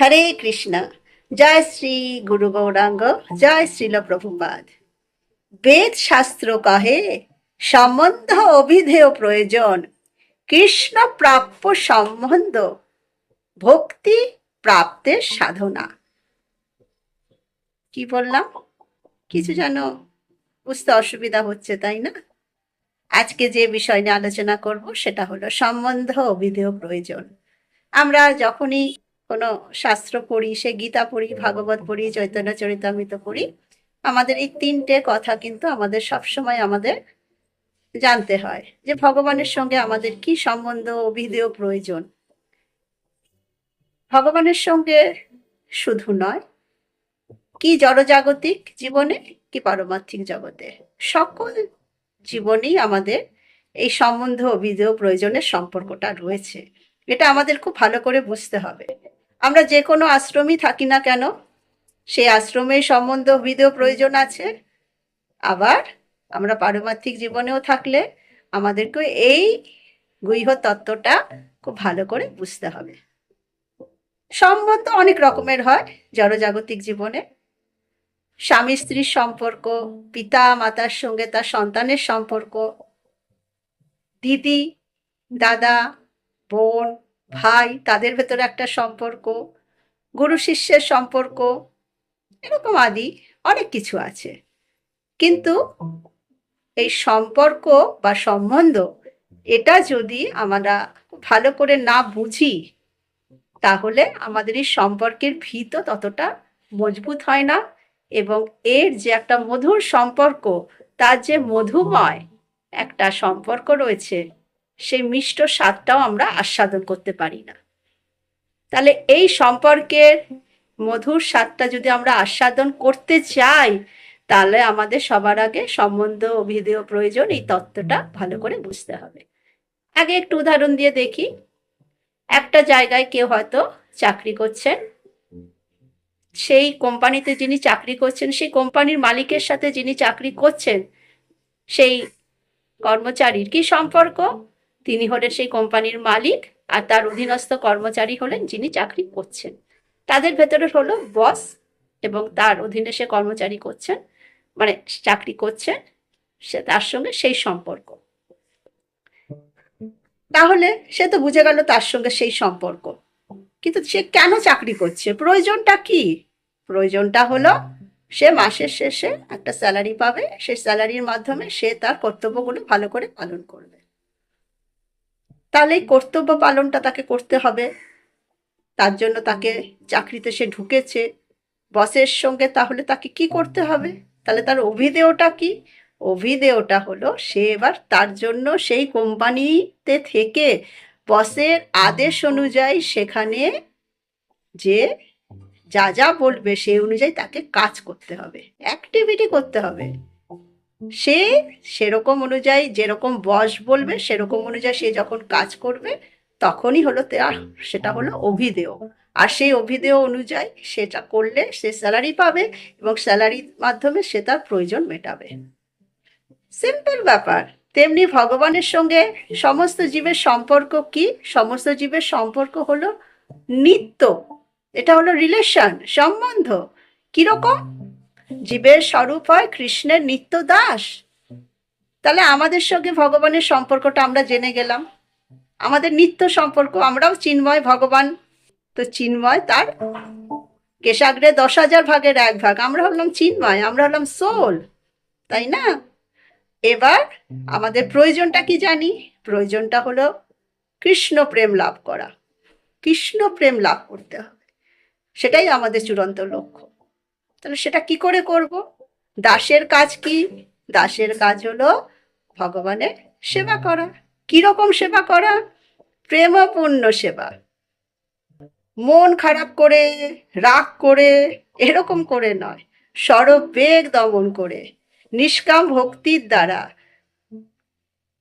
হরে কৃষ্ণ জয় শ্রী গুরু গৌরাঙ্গ জয় শ্রীল প্রভুপাদ বেদ শাস্ত্র কহে সম্বন্ধ অভিধেয় প্রয়োজন কৃষ্ণ প্রাপ্য সম্বন্ধ ভক্তি প্রাপ্তের সাধনা কি বললাম? কিছু যেন বুঝতে অসুবিধা হচ্ছে, তাই না? আজকে যে বিষয় নিয়ে আলোচনা করব, সেটা হলো সম্বন্ধ অভিধেয় প্রয়োজন। আমরা যখনই কোনো শাস্ত্র পড়ি সে গীতা পড়ি ভাগবত পড়ি চৈতন্য চরিতামৃত পড়ি। আমাদের এই তিনটে কথা কিন্তু আমাদের সবসময় আমাদের জানতে হয় যে ভগবানের সঙ্গে আমাদের কি সম্বন্ধ অভিধেয় প্রয়োজন। ভগবানের সঙ্গে শুধু নয় কি জড়জাগতিক জীবনে কি পারমার্থিক জগতে। সকল জীবনেই আমাদের এই সম্বন্ধ অভিধেয় প্রয়োজনের সম্পর্কটা রয়েছে। এটা আমাদের খুব ভালো করে বুঝতে হবে। আমরা যে কোনো আশ্রমই থাকি না কেন, সেই আশ্রমের সম্বন্ধ অভিধেয় প্রয়োজন আছে। আবার আমরা পারমার্থিক জীবনেও থাকলে আমাদেরকে এই গৃহ তত্ত্বটা খুব ভালো করে বুঝতে হবে। সম্বন্ধ অনেক রকমের হয় জড়জাগতিক জীবনে। স্বামী স্ত্রীর সম্পর্ক, পিতা মাতার সঙ্গে তার সন্তানের সম্পর্ক, দিদি, দাদা, বোন ভাই, তাদের ভেতরে একটা সম্পর্ক, গুরু শিষ্যের সম্পর্ক, এরকম আদি অনেক কিছু আছে। কিন্তু এই সম্পর্ক বা সম্বন্ধ, এটা যদি আমরা ভালো করে না বুঝি, তাহলে আমাদের এই সম্পর্কের ভিত ততটা মজবুত হয় না এবং এর যে একটা মধুর সম্পর্ক, তার যে মধুময় একটা সম্পর্ক রয়েছে সেই মিষ্ট স্বাদটাও আমরা আস্বাদন করতে পারি না। তাহলে এই সম্পর্কের মধুর স্বাদটা যদি আমরা আস্বাদন করতে চাই, তাহলে আমাদের সবার আগে সম্বন্ধ, অভিধেয় প্রয়োজন, এই তত্ত্বটা ভালো করে বুঝতে হবে। আগে একটু উদাহরণ দিয়ে দেখি। একটা জায়গায় কেউ হয়তো চাকরি করছেন। সেই কোম্পানিতে যিনি চাকরি করছেন, সেই কোম্পানির মালিকের সাথে যিনি চাকরি করছেন, সেই কর্মচারীর কি সম্পর্ক? তিনি হলেন সেই কোম্পানির মালিক আর তার অধীনস্থ কর্মচারী হলেন যিনি চাকরি করছেন। তাদের ভেতরে হলো বস এবং তার অধীনে সে কর্মচারী করছেন মানে চাকরি করছেন, সে তার সঙ্গে সেই সম্পর্ক। তাহলে সে তো বুঝে গেল তার সঙ্গে সেই সম্পর্ক। কিন্তু সে কেন চাকরি করছে? প্রয়োজনটা কি? প্রয়োজনটা হলো সে মাসের শেষে একটা স্যালারি পাবে। সেই স্যালারির মাধ্যমে সে তার কর্তব্যগুলো ভালো করে পালন করবে। তাহলে এই কর্তব্য পালনটা তাকে করতে হবে। তার জন্য তাকে চাকরিতে সে ঢুকেছে। বসের সঙ্গে তাহলে তাকে কি করতে হবে? তাহলে তার অভিধেয়টা কি? অভিধেয়টা হলো সে এবার তার জন্য সেই কোম্পানিতে থেকে বসের আদেশ অনুযায়ী সেখানে যে যা যা বলবে সেই অনুযায়ী তাকে কাজ করতে হবে। অ্যাক্টিভিটি করতে হবে। সে সেরকম অনুযায়ী যেরকম বস বলবে, সেরকম অনুযায়ী সে যখন কাজ করবে, তখনই হলো তার সেটা হলো অভিধেয় আর সেই অভিধেয় অনুযায়ী সেটা করলে সে স্যালারি পাবে এবং স্যালারির মাধ্যমে সে তার প্রয়োজন মেটাবে। সিম্পল ব্যাপার। তেমনি ভগবানের সঙ্গে সমস্ত জীবের সম্পর্ক কি? সমস্ত জীবের সম্পর্ক হলো নিত্য। এটা হলো রিলেশন সম্বন্ধ। কীরকম? জীবের স্বরূপ হয়, কৃষ্ণের নিত্য দাস। তাহলে আমাদের সঙ্গে ভগবানের সম্পর্কটা আমরা জেনে গেলাম। আমাদের নিত্য সম্পর্ক, আমরাও চিন্ময় ভগবান। তো চিন্ময় তার কেশাগ্রে দশ হাজার ভাগের এক ভাগ। আমরা হলাম চিন্ময়, আমরা হলাম সোল, তাই না? এবার আমাদের প্রয়োজনটা কি জানি? প্রয়োজনটা হলো কৃষ্ণ প্রেম লাভ করা। কৃষ্ণ প্রেম লাভ করতে হবে। সেটাই আমাদের চূড়ান্ত লক্ষ্য। তাহলে সেটা কি করে করব? দাসের কাজ কি? দাসের কাজ হলো ভগবানের সেবা করা। কি রকম সেবা করা? প্রেমপূর্ণ সেবা। মন খারাপ করে, রাগ করে, এরকম করে নয়। সরবেগ দমন করে, নিষ্কাম ভক্তির দ্বারা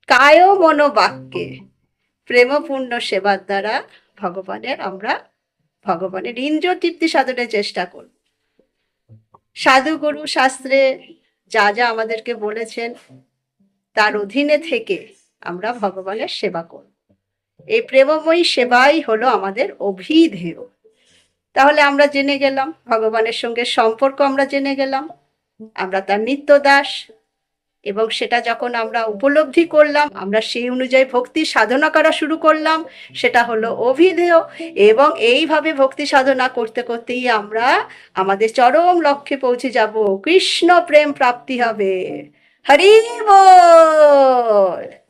কায় মনোবাক্যে প্রেমপূর্ণ সেবার দ্বারা ভগবানের আমরা, ভগবানের ইন্দ্র তৃপ্তি সাধনের চেষ্টা করব। সাধু গুরু শাস্ত্রে যা যা আমাদেরকে বলেছেন, তার অধীনে থেকে আমরা ভগবানের সেবা করব। এই প্রেমময়ী সেবাই হলো আমাদের অভিধেয়। তাহলে আমরা জেনে গেলাম, ভগবানের সঙ্গে সম্পর্ক আমরা জেনে গেলাম, আমরা তার নিত্য দাস এবং সেটা যখন আমরা উপলব্ধি করলাম, আমরা সেই অনুযায়ী ভক্তি সাধনা করা শুরু করলাম, সেটা হলো অভিধেয় এবং এইভাবে ভক্তি সাধনা করতে করতেই আমরা আমাদের চরম লক্ষ্যে পৌঁছে যাব। কৃষ্ণ প্রেম প্রাপ্তি হবে। হরি বল!